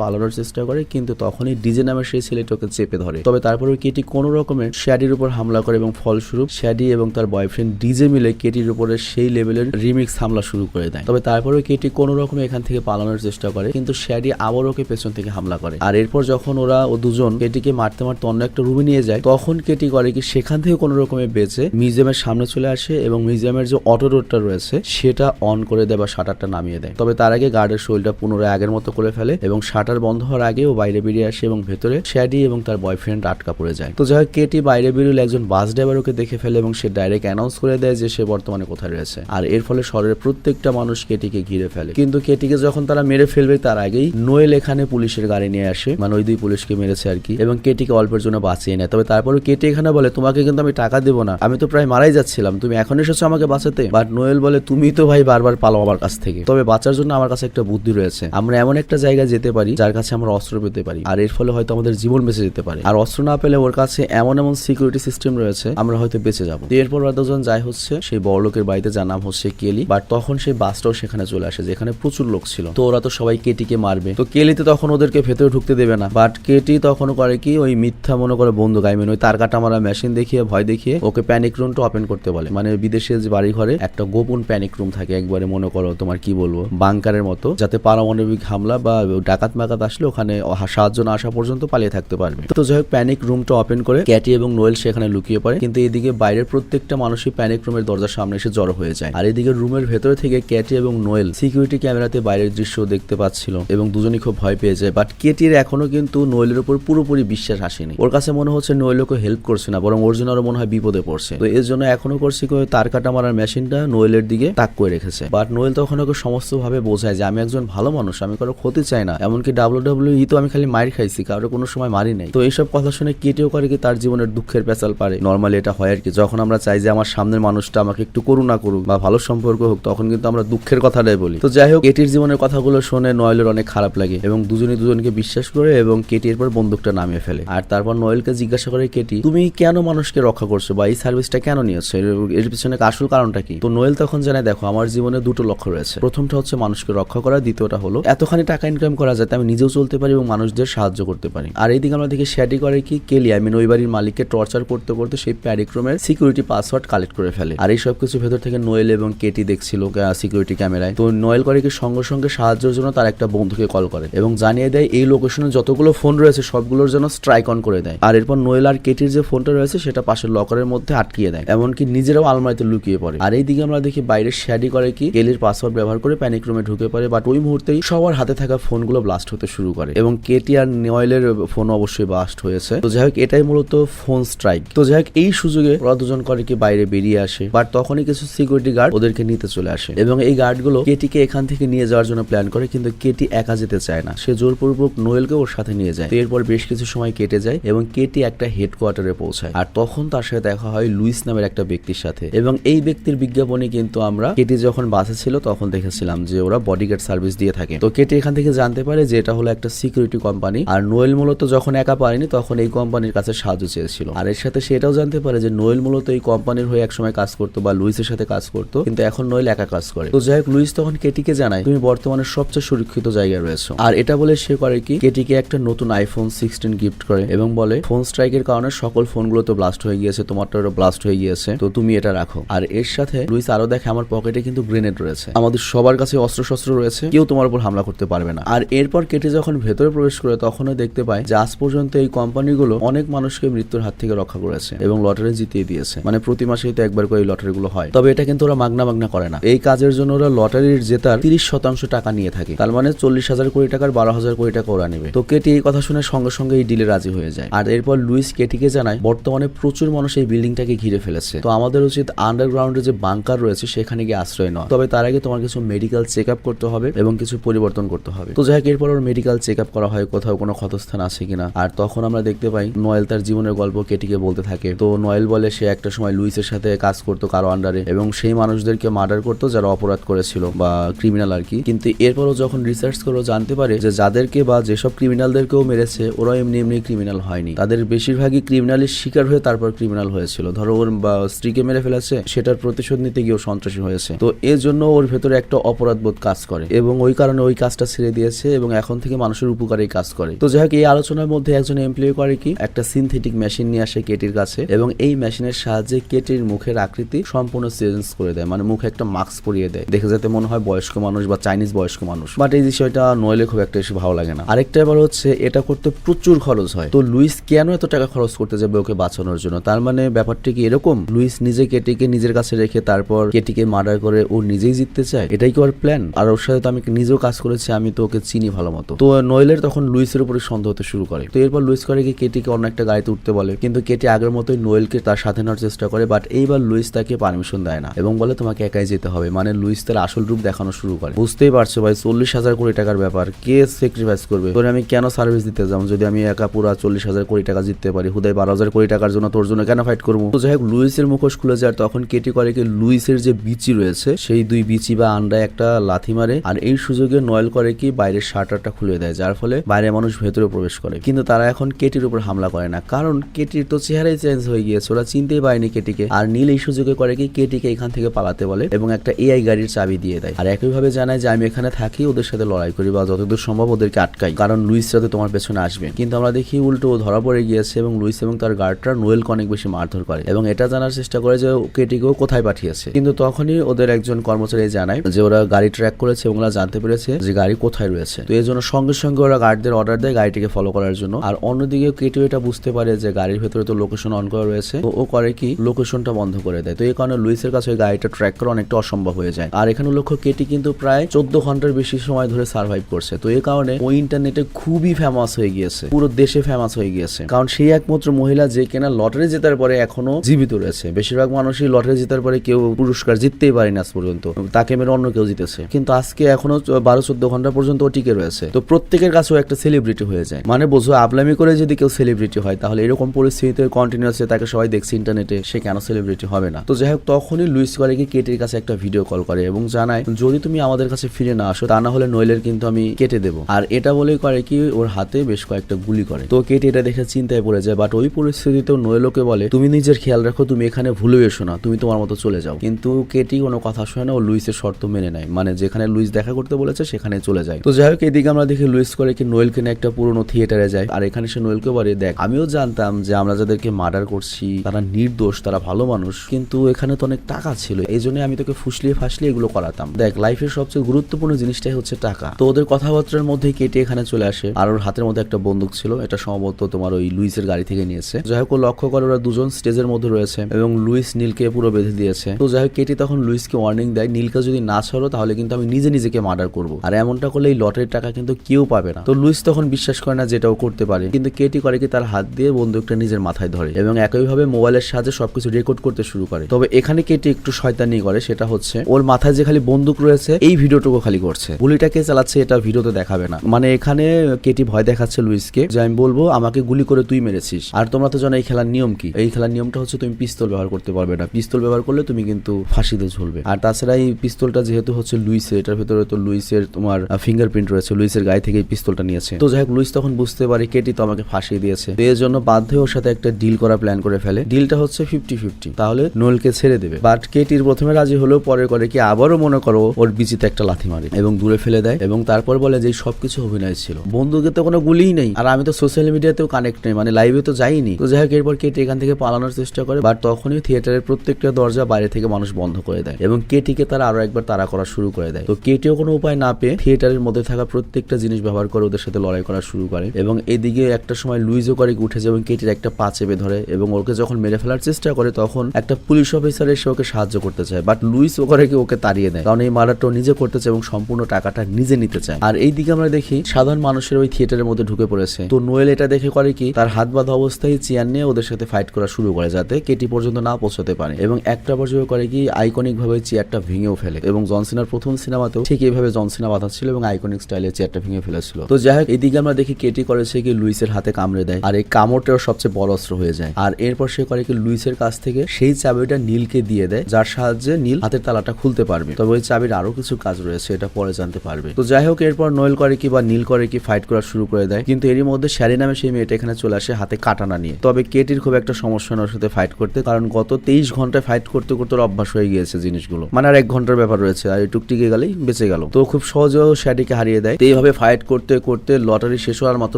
পালানোর চেষ্টা করে, কিন্তু তখনই ডিজে নামের সেই ছেলেটাকে চেপে ধরে। তবে তারপরে কেটি কোনো রকমের শ্যাডির উপর হামলা করে এবং ফলস্বরূপ শ্যাডি এবং তার বয়ফ্রেন্ড ডিজে মিলে কেটির উপরে সেই লেভেলের রিমিক্স হামলা শুরু করে দেয়। তবে তারপরে কেটি কোনো রকমে এখান থেকে পালানোর চেষ্টা করে, কিন্তু শ্যাডি আবার ওকে পেছন থেকে হামলা করে। আর এরপর যখন ওরা ও দুজন কেটিকে মারতে মারতে অন্য একটা রুমে নিয়ে যায়, তখন কেটি করে কি সেখান থেকে কোনো রকমে বেঁচে মিউজিয়ামের সামনে চলে আসে এবং মিউজিয়ামের যে অটো রোডটা রয়েছে, সেটা অন করে দেয় বা শাটারটা নামিয়ে দেয়। তবে তার আগে গার্ডের শরীরটা পুনরায় আগের মতো করে ফেলে এবং শাটার বন্ধ হওয়ার আগে ও বাইরে বেরিয়ে আসে এবং ভেতরে শ্যাডি এবং তার বয়ফ্রেন্ড আটকা পড়ে যায়। তো যাই হোক কেটি বাইরে বেরোলে একজন বাস ড্রাইভার ওকে দেখে ফেলে এবং সে ডাইরেক্ট অ্যানাউন্স করে দেয় যে সে বর্তমানে কোথায় রয়েছে। আর এর ফলে শহরের প্রত্যেকটা মানুষ কেটিকে ঘিরে ফেলে। কিন্তু কেটিকে যখন তারা মেরে ফেলবে, তার আগেই নোয়েল এখানে পুলিশের গাড়ি নিয়ে আসে। মানে ওই দুই পুলিশকে মেরেছে আর কি। এবং কেটিকে অল্পের জন্য বাঁচিয়ে নেয়। তবে তারপরে কেটি এখানে বলে, তোমাকে কিন্তু আমি টাকা দেবো না। আমি তো প্রায় মারাই যাচ্ছিলাম। তুমি এখন এসেছ আমাকে বাঁচাতে। বাট নোয়েল বলে, তুমি তো ভাই বারবার পালো আমার কাছ থেকে। তবে বাঁচার জন্য আমার কাছে একটা বুদ্ধি রয়েছে। আমরা এমন একটা জায়গায় যেতে পারি, যার কাছে আমরা অস্ত্র পেতে পারি। আর এর ফলে হয়তো আমাদের জীবন বেঁচে যেতে পারে। আর অস্ত্র না পেলে ওর কাছে এমন এমন সিকিউরিটি সিস্টেম রয়েছে, আমরা হয়তো বেঁচে যাব। এরপর দুজন যায় হচ্ছে, সেই বড় লোকের বাড়িতে, যার নাম হচ্ছে কেলি। বাট তখন সেই বাসটাও সেখানে চলে আসে, যেখানে প্রচুর লোক ছিল। তো ওরা তো সবাই কেটিকে মারবে। তো কেলিতে তখন ওদেরকে ভেতরে ঢুকতে দেবে না। বাট কেটি তখন করে কি, ওই মিথ্যা মনে করে বন্ধু গাইমেন ওই তার কাটা মারা মেশিন দেখিয়ে, ভয় দেখিয়ে, ওকে প্যানিক রুমটা ওপেন করতে বলে। মানে বিদেশে যে বাড়ি ঘরে একটা গোপন প্যানিক রুম থাকে, একবারে মনে করো তোমার কি বলব বাংকারের মতো, যাতে পারমাণবিক হামলা বা ডাকাত মাকাত আসলে ওখানে সাহায্য না আসা পর্যন্ত পালিয়ে থাকতে পারবে। তো যাই হোক প্যানিক রুমটা ওপেন করে ক্যাটি এবং নোয়েল সেখানে লুকিয়ে পড়ে, কিন্তু এদিকে বাইরের প্রত্যেকটা মানুষই প্যানিক রুমের দরজার সামনে এসে জড়ো হয়ে যায়। আর এদিকে রুমের ভেতরে থেকে ক্যাটি এবং নোয়েল সিকিউরিটি ক্যামেরাতে বাইরের দৃশ্য দেখতে পাচ্ছিল, এবং দুজনই খুব ভয় পেয়ে যায়। বাট কেটির এখনও কিন্তু নোয়েলের উপর পুরোপুরি বিশ্বাস আসেনি। ওর কাছে মনে হচ্ছে নোয়েল ওকে হেল্প করছে না, বরং ওর জন্য আরও মনে হয় বিপদে পড়ছে। তো এর জন্য এখনও করছে তার কাটা মারার মেশিনটা নোয়েলের দিকে তাক করে রেখেছে। বাট নোয়েল তখন ওকে সমস্ত ভাবে বোঝায় যে আমি একজন ভালো মানুষ, আমি কারও ক্ষতি চাই না। এমনকি ডাব্লিউ ডাব্লিউ ই তো আমি খালি মার খাইছি কারও কোনো সময় মারি নাই। তো এইসব কথা শুনে কেটেও করে কি তার জীবনের দুঃখের পেঁচাল পারে। নর্মালি এটা হয় আর কি। যখন আমরা চাই যে আমার সামনের মানুষটা আমাকে একটু করুণা করুক বা ভালো সম্পর্ক হোক, তখন কিন্তু আমরা দুঃখের কথাটাই বলি। তো যাই হোক, কেটির জীবনের কথাগুলো শুনে নয়েলের অনেক খারাপ লাগে এবং দুজনই দুজনকে বিশ্বাস করে এবং কেটি এরপর বন্দুকটা নামিয়ে ফেলে। আর তারপর নয়েলকে জিজ্ঞাসা করে, কেটি, তুমি কেন মানুষকে রক্ষা করছ বা এই সার্ভিসটা কেন নিয়েছো? এর পিছনে আসল কারণটা কি? তো নোয়েল তখন জানায় দেখো, আমার জীবনে দুটো লক্ষ্য রয়েছে। প্রথমটা হচ্ছে মানুষকে রক্ষা করা, দ্বিতীয়টা হলো এতখানি টাকা ইনকাম করা যাতে আমি নিজেও চলতে পারি এবং মানুষদের সাহায্য করতে পারি। আর এইদিকে আমরা দেখি শ্যাডি করে কি কেলি আই মিন ওই বাড়ির মালিককে টর্চার করতে করতে সেই প্যারিক্রমের সিকিউরিটি পাসওয়ার্ড কালেক্ট করে ফেলে। আর এই সব কিছু ভেতর থেকে নোয়েল এবং কেটি দেখছিল সিকিউরিটি ক্যামেরায় তো নোয়েল করে কি সঙ্গে সঙ্গে সাহায্যের জন্য তার একটা বন্ধুকে কল করে এবং জানিয়ে দেয়, এই লোকেশনে যতগুলো ফোন রয়েছে, সবগুলোর জন্য স্ট্রাইক অন করে দেয়। আর এরপর নোয়েল আর কেটির যে ফোনটা রয়েছে, সেটা পাশের লকারের মধ্যে আটকিয়ে দেয়। এমনকি নিজেরাও আলমারিতে লুকিয়ে পড়ে। আর এইদিকে আমরা দেখি বাইরে শ্যাডি করে কি কেলির পাসওয়ার্ড ব্যবহার করে প্যানিক রুমে ঢুকে পড়ে বাট ওই মুহূর্তেই সবার হাতে থাকা ফোনগুলো ব্লাস্ট হতে শুরু করে। এবং কেটি আর নোয়েলের ফোন অবশ্যই ব্লাস্ট হয়েছে। তো যাই হোক, এটাই মূলত ফোন স্ট্রাইক তো যাই হোক, এই সুযোগে ওরা দুজন করে কি বাইরে বেরিয়ে আসে বাট তখনই কিছু সিকিউরিটি গার্ড ওদেরকে নিতে চলে আসে। এবং এই গার্ডগুলো কেটিকে এখান থেকে নিয়ে যাওয়ার জন্য প্ল্যান করে, কিন্তু কেটি একা যেতে চায় না। সে জোরপূর্বক নোয়েলকে ওর সাথে নিয়ে যায়। এরপর বেশ কিছু সময় কেটে যায় এবং কেটি একটা হেডকোয়ার্টারে পৌঁছায়। আর তখন তার সাথে দেখা হয় লুইস নামের একটা ব্যক্তির সাথে। এবং এই ব্যক্তির বিজ্ঞাপনে কিন্তু আমরা কেটি যখন বাসে ছিল, তখন দেখেছিলাম যে ওরা বডিগার্ড সার্ভিস দিয়ে থাকে। তো কেটি এখান থেকে জানতে পারে যে এটা হলো একটা সিকিউরিটি কোম্পানি আর নোয়েল মূলত যখন একা পারেনি, তখন এই কোম্পানির কাছে সাহায্য চেয়েছিল। আর এর সাথে সেটাও জানতে পারে যে নোয়েল মূলত এই কোম্পানির হয়ে একসময় কাজ করতো বা লুইসের সাথে কাজ করতো, কিন্তু এখন নোয়েল একা কাজ করে। তো যাই হোক, লুইস তখন কেটিকে জানায়, তুমি বর্তমানে সবচেয়ে সুরক্ষিত জায়গায় রয়েছো। আর এটা বলে সে করে কি, কেটিকে একটা নতুন আইফোন সিক্সটিন গিফট করে এবং বলে, ফোন স্ট্রাইকের কারণে সকল ফোনগুলো তো ব্লাস্ট হয়ে গিয়েছে তোমারটারও ব্লাস্ট হয়ে গিয়েছে, তো তুমি এটা রাখো। আর এর সাথে লুইস আরও দেখে আমার পকেটে কিন্তু গ্রেনেড রয়েছে। আমাদের সবার কাছে অস্ত্র শস্ত্র রয়েছে, কেউ তোমার উপর হামলা করতে পারবে না। আর এরপর কেটে যখন ভেতরে প্রবেশ করে তখনও দেখতে পায় যে আজ পর্যন্ত এই কোম্পানিগুলো অনেক মানুষকে মৃত্যুর হাত থেকে রক্ষা করেছে এবং লটারি জিতিয়ে দিয়েছে। মানে প্রতি মাসেই তো একবার করে এই লটারিগুলো হয়। তবে এটা কিন্তু ওরা মাগনা মাগনা করে না। এই কাজের জন্য ওরা লটারির জেতার তিরিশ শতাংশ টাকা নিয়ে থাকে। তার মানে চল্লিশ হাজার কোটি টাকার বারো হাজার কোটি টাকা ওরা নেবে। তো কেটি এই কথা শুনে সঙ্গে সঙ্গে এই ডিলে রাজি হয়ে যায়। আর এরপর লুইস কেটিকে জানায়, বর্তমানে প্রচুর মানুষ এই বিল্ডিংটাকে ঘিরে ফেলেছে। তো আমাদের উচিত আন্ডারগ্রাউন্ডে যে বাংকার রয়েছে, সেখানে গিয়ে আশ্রয় নেওয়া। তবে তার আগে তোমার কিছু মেডিকেল চেক করতে হবে এবং কিছু পরিবর্তন করতে হবে। তো যাই হোক, এরপর ওর মেডিকেল চেক করা হয়, কোথাও কোনো ক্ষতস্থান আছে কিনা। আর তখন আমরা দেখতে পাই, নোয়েল তার জীবনের গল্প কেটিকে বলতে থাকে। তো নোয়েল বলে, সে একটা সময় লুইসের সাথে কাজ করতো কারও আন্ডারে এবং সেই মানুষদেরকে মার্ডার করতো যারা অপরাধ করেছিল বা ক্রিমিনাল আর কি। কিন্তু এরপরও যখন রিসার্চ করে জানতে পারে যে যাদেরকে বা যেসব ক্রিমিনালদেরকেও মেরেছে ওরা এমনি এমনি ক্রিমিনাল হয়নি। তাদের বেশিরভাগই ক্রিমিনালের শিকার হয়ে তারপর ক্রিমিনাল হয়েছিল। ধরো ওর স্ত্রীকে মেরে ফেলেছে, সেটার প্রতিশোধ নিতে গিয়েও সন্ত্রাসী হয়েছে। তো এর জন্য ওর ভেতরে একটা অপরাধ বোধ কাজ করে। এবং ওই কারণে ওই কাজটা ছেড়ে দিয়েছে এবং এখন থেকে মানুষের উপকারে কাজ করে। তো যাই হোক, এই আলোচনার মধ্যে একজন এমপ্লয় করে কি? একটা সিনথেটিক মেশিন নিয়ে আসে কেটির কাছে এবং এই মেশিনের সাহায্যে কেটির মুখের আকৃতি সম্পূর্ণ চেঞ্জ করে দেয়। মানে মুখে একটা মাস্ক পরিয়ে দেয়। দেখে যাতে মনে হয় বয়স্ক মানুষ বা চাইনিজ বয়স্ক মানুষ। বাট এই বিষয়টা নইলে খুব একটা বেশি ভালো লাগে না। আরেকটা এবার হচ্ছে, এটা করতে প্রচুর খরচ হয়। তো লুইস কেন এত টাকা খরচ করতে যাবে ওকে বাঁচানোর জন্য? তার মানে ব্যাপারটা কি এরকম? লুইস নিজে কেটিকে নিজের কাছে রেখে তারপর কেটিকে মার্ডার করে ও নিজেই জিততে চায়, এটাই কি ওর প্ল্যান আর ওর সাথে তো আমি নিজেও কাজ করেছি, আমি তো ওকে চিনি ভালো মতো। তো নইলের তখন লুইসের উপরে সন্দেহ হতে শুরু করে। তো এরপর লুইস করে কি কেটিকে অন্য একটা গাড়িতে উঠতে বলে। কিন্তু কেটি আগের মতোই নোয়েলকে তার সাথে নেওয়ার চেষ্টা করে বাট এইবার লুইস তাকে পারমিশন দেয় না। এবং বলে, তোমাকে একাই যেতে হবে। মানে লুইস তার আসল রূপ দেখানো শুরু করে। বুঝতেই পারছ ভাই, চল্লিশ হাজার কোটি টাকার ব্যাপার। কে স্যাক্রিফাইস করবে? তোর আমি কেন সার্ভিস দিতে যাব? যদি আমি একা পুরা চল্লিশ হাজার কোটি টাকা জিততে পারি, হুদায় বারো হাজার কোটি টাকার জন্য তোর জন্য কেন ফাইট করব? তো যাই হোক, লুইসের মুখোশ খুলে যায় তখন কেটি করে কি লুইসের যে বিচি রয়েছে, সেই দুই বিচি বা আন্ডায় একটা লাথি মারে আর এই সুযোগে নয়েল করে কি বাইরের শাটারটা খুলে দেয়, যার ফলে বাইরে মানুষ ভেতরে প্রবেশ করে। কিন্তু তারা এখন কেটির উপর হামলা করে না, কারণ কেটির তো চেহারাই চেঞ্জ হয়ে গিয়েছে, ওরা চিনতেই পারেনি কেটিকে। আর নীল এই সুযোগে করে কি কেটিকে এখান থেকে পালাতে বলে এবং একটা এআই গাড়ির চাবি দিয়ে দেয়। আর একইভাবে জানায় যে, আমি এখানে থাকি, ওদের সাথে লড়াই করি বা যতদূর সম্ভব ওদেরকে আটকাই, কারণ লুইস যাতে তোমার পেছনে আসবে। কিন্তু আমরা দেখি উল্টো ও ধরা পড়ে গিয়েছে এবং লুইস এবং তার গার্ডটা নোয়েলকে অনেক বেশি মারধর করে এবং এটা জানার চেষ্টা করে যে, কেটিকেও কোথায় পাঠিয়ে দেখিয়েছে। কিন্তু তখনই ওদের একজন কর্মচারী জানায় যে ওরা গাড়ি ট্র্যাক করেছে এবং ওরা জানতে পেরেছে যে গাড়ি কোথায় রয়েছে। তো এই জন্য সঙ্গে সঙ্গে ওরা গার্ডদের অর্ডার দেয় গাড়িটিকে ফলো করার জন্য। আর অন্যদিকে কেটিও এটা বুঝতে পারে যে গাড়ির ভেতরে তো লোকেশন অন করা রয়েছে। ও করে কি লোকেশনটা বন্ধ করে দেয়। তো এই কারণে লুইসের কাছে ওই গাড়িটা ট্র্যাক করা অনেকটা অসম্ভব হয়ে যায়। আর এখানে লক্ষ্য কেটি কিন্তু প্রায় চোদ্দ ঘণ্টার বেশি সময় ধরে সার্ভাইভ করছে। তো এই কারণে ও ইন্টারনেটে খুবই ফেমাস হয়ে গিয়েছে। পুরো দেশে ফেমাস হয়ে গিয়েছে। কারণ সেই একমাত্র মহিলা যে কেনা লটারি জেতার পরে এখনও জীবিত রয়েছে। বেশিরভাগ মানুষই লটারি জেতার পরে কেউ পুরস্কার জিততেই পারেনি আজ পর্যন্ত। তাকে মেরে অন্য কেউ জিতেছে। কিন্তু আজকে এখনও বারো, চোদ্দ ঘণ্টা পর্যন্ত ও টিকে রয়েছে। তো প্রত্যেকের কাছেও একটা সেলিব্রিটি হয়ে যায়। মানে বোঝো, আবলামি করে যদি কেউ সেলিব্রিটি হয়, তাহলে এরকম পরিস্থিতিতে কন্টিনিউসলি তাকে সবাই দেখছে ইন্টারনেটে সে কেন সেলিব্রিটি হবে না? তো যাই হোক তখনই লুইস করে কি কেটির কাছে একটা ভিডিও কল করে এবং জানায়, যদি তুমি আমাদের কাছে ফিরে না আসো, তা না হলে নইলের কিন্তু আমি কেটে দেবো। আর এটা বলেই করে কি, ওর হাতে বেশ কয়েকটা গুলি করে। তো কেটে এটা দেখে চিন্তায় পড়ে যায়, বাট ওই পরিস্থিতিতেও নইলোকে বলে, তুমি নিজের খেয়াল রাখো, তুমি এখানে ভুলে এসো না, তুমি তোমার মতো চলে যাও। কিন্তু কেটি কোনো কথা শোনে না, ও লুইসের শর্ত মেনে নেয়। মানে যেখানে লুইস দেখা করতে বলেছে, সেখানে চলে যায়। তো যাই হোক, এদিকে আমরা দেখি লুইস করে কি নোয়েলকে নিয়ে একটা পুরোনো থিয়েটারে যায়। আর এখানে সে নোয়েলকে বলে দেখ আমিও জানতাম যে আমরা যাদেরকে মার্ডার করছি, তারা নির্দোষ, তারা ভালো মানুষ। কিন্তু এখানে তো অনেক টাকা ছিল। এই জন্য আমি তোকে ফুসলিয়ে ফাসলিয়ে এগুলো করাতাম। দেখ লাইফের সবচেয়ে গুরুত্বপূর্ণ জিনিসটাই হচ্ছে টাকা। তো ওদের কথাবার্তার মধ্যে কেটে এখানে চলে আসে। আর ওর হাতের মধ্যে একটা বন্দুক ছিল। এটা সম্ভবত তোমার ওই লুইসের গাড়ি থেকে নিয়েছে। যাই হোক লক্ষ্য করে ওরা দুজন স্টেজের মধ্যে রয়েছে। এবং লুইস নীলকে পুরো বেঁধে দিয়েছে। তো যাই হোক, কেটি তখন লুইসকে ওয়ার্নিং দেয়, নীলকে যদি না ছাড়ো তাহলে কিন্তু আমি নিজে নিজেকে মার্ডার করব। আর এমনটা করলে এই লটারির টাকা কিন্তু কেউ পাবে না। তো লুইস তখন বিশ্বাস করে না যেটাও করতে পারে। কিন্তু কেটি করে কি তার হাত দিয়ে বন্দুকটা নিজের মাথায় ধরে এবং একইভাবে মোবাইলের সাহায্যে সবকিছু রেকর্ড করতে শুরু করে। তবে এখানে কেটি একটু শয়তানি করে, সেটা হচ্ছে ওর মাথায় যে খালি বন্দুক রয়েছে, এই ভিডিওটুকু খালি করছে। গুলিটাকে চালাচ্ছে, এটা ভিডিওতে দেখাবে না। মানে এখানে কেটি ভয় দেখাচ্ছে লুইসকে যে আমি বলব, আমাকে গুলি করে তুই মেরেছিস। আর তোমরা তো জানো এই খেলার নিয়ম কি? এই খেলার নিয়মটা হচ্ছে তুমি পিস্তল ব্যবহার করতে পারবে না। পিস্তল ব্যবহার করলে তুমি কিন্তু ফাঁসিতে ঝুলবে। আর তাছাড়া এই পিস্তলটা যেহেতু হচ্ছে লুইসের, এটার ভেতরে তো লুইসের তোমার ফিঙ্গারপ্রিন্ট রয়েছে, লুইসের গায়ে থেকে এই পিস্তলটা নিয়েছে। তো যাই হোক, লুইস তখন বুঝতে পারে কেটি তো আমাকে ফাঁসিয়ে দিয়েছে। তো এর জন্য বাধ্য ওর সাথে একটা ডিল করা প্ল্যান করে ফেলে। ডিলটা হচ্ছে ফিফটি ফিফটি তাহলে নোয়েলকে ছেড়ে দেবে। বাট কেটির প্রথমে রাজি হলেও পরে করে কি আবারও মনে করো ওর বিচিতে একটা লাথি মারে এবং দূরে ফেলে দেয় এবং তারপর বলে যে সবকিছু অভিনয় ছিল। বন্দুকে তো কোনো গুলিই নেই। আর আমি তো সোশ্যাল মিডিয়াতেও কানেক্ট নেই মানে লাইভে তো যাইনি। তো যাই হোক, এরপর কেটি এখান থেকে পালানোর চেষ্টা করে বাট তখনই থিয়েটারের প্রত্যেকটা দরজা বাইরে থেকে মানুষ বন্ধ করে দেয় এবং কেটিকে তারা আরও একবার তাড়া করা শুরু করে দেয়। তো কেটিও কোনো উপায় না পেয়ে থিয়েটারের মধ্যে থাকা প্রত্যেকটা জিনিস ব্যবহার করে ওদের সাথে লড়াই করা শুরু করে এবং এদিকে একটা সময় লুইজও করে উঠে যায় এবং কেটির একটা পা চেপে ধরে এবং ওকে যখন মেরে ফেলার চেষ্টা করে তখন একটা পুলিশ অফিসার এসে ওকে সাহায্য করতে চায়। বাট লুইস ও করে কি ওকে তাড়িয়ে দেয়। কারণ এই মার্ডারটা নিজে করতে চায় এবং সম্পূর্ণ টাকাটা নিজে নিতে চায়। আর এই দিকে আমরা দেখি সাধারণ মানুষের ওই থিয়েটারের মধ্যে ঢুকে পড়েছে। তো নোয়েল এটা দেখে করে কি তার হাত বাঁধা অবস্থায় চেয়ার নিয়ে ওদের সাথে ফাইট করা শুরু করে যাতে কেটি পর্যন্ত না পৌঁছাতে পারে এবং একটা পর্যায়ে করে কি আইকনিক ভাবে চেয়ারটা ভেঙেও ফেলে। এবং জনসিনার প্রথম সিনেমাতেও ঠিক এইভাবে জনসিনা বাধা ছিল এবং আইকনিক স্টাইলে চেয়ারটা ভেঙে ফেলেছিল। তো যাই হোক, এদিকে আমরা দেখি কেটি করেছে কি লুইসের হাতে কামড়ে দেয় আর এই কামড়টাও সবচেয়ে বড় অস্ত্র হয়ে যায়। আর এরপর সে করে কি লুইসের কাছ থেকে সেই চাবিটা নীলকে দিয়ে দেয়, যার সাহায্যে নীল হাতের তালাটা খুলতে পারবে। তবে ওই চাবির আরও কিছু কাজ রয়েছে, এটা পরে জানতে পারবে। তো যাই হোক, এরপর নোয়েল করে কি বা নীল করে কি ফাইট করা শুরু করে দেয়। কিন্তু এরই মধ্যে শ্যারি নামে সেই মেয়েটা এখানে চলে আসে হাতে কাটানা নিয়ে। তবে কেটির খুব একটা সমস্যা ওর সাথে ফাইট করতে, কারণ গত তেইশ ঘন্টায় ফাইট করতে করতে ওর অভ্যাস হয়ে গিয়েছে জিনিসগুলো। মানে আর এক ঘণ্টার ব্যাপার রয়েছে, আর এই টুকটিকে গেলেই বেঁচে গেল। তো খুব সহজেও শ্যাডিকে হারিয়ে দেয়। এইভাবে ফাইট করতে করতে লটারি শেষ হওয়ার মাত্র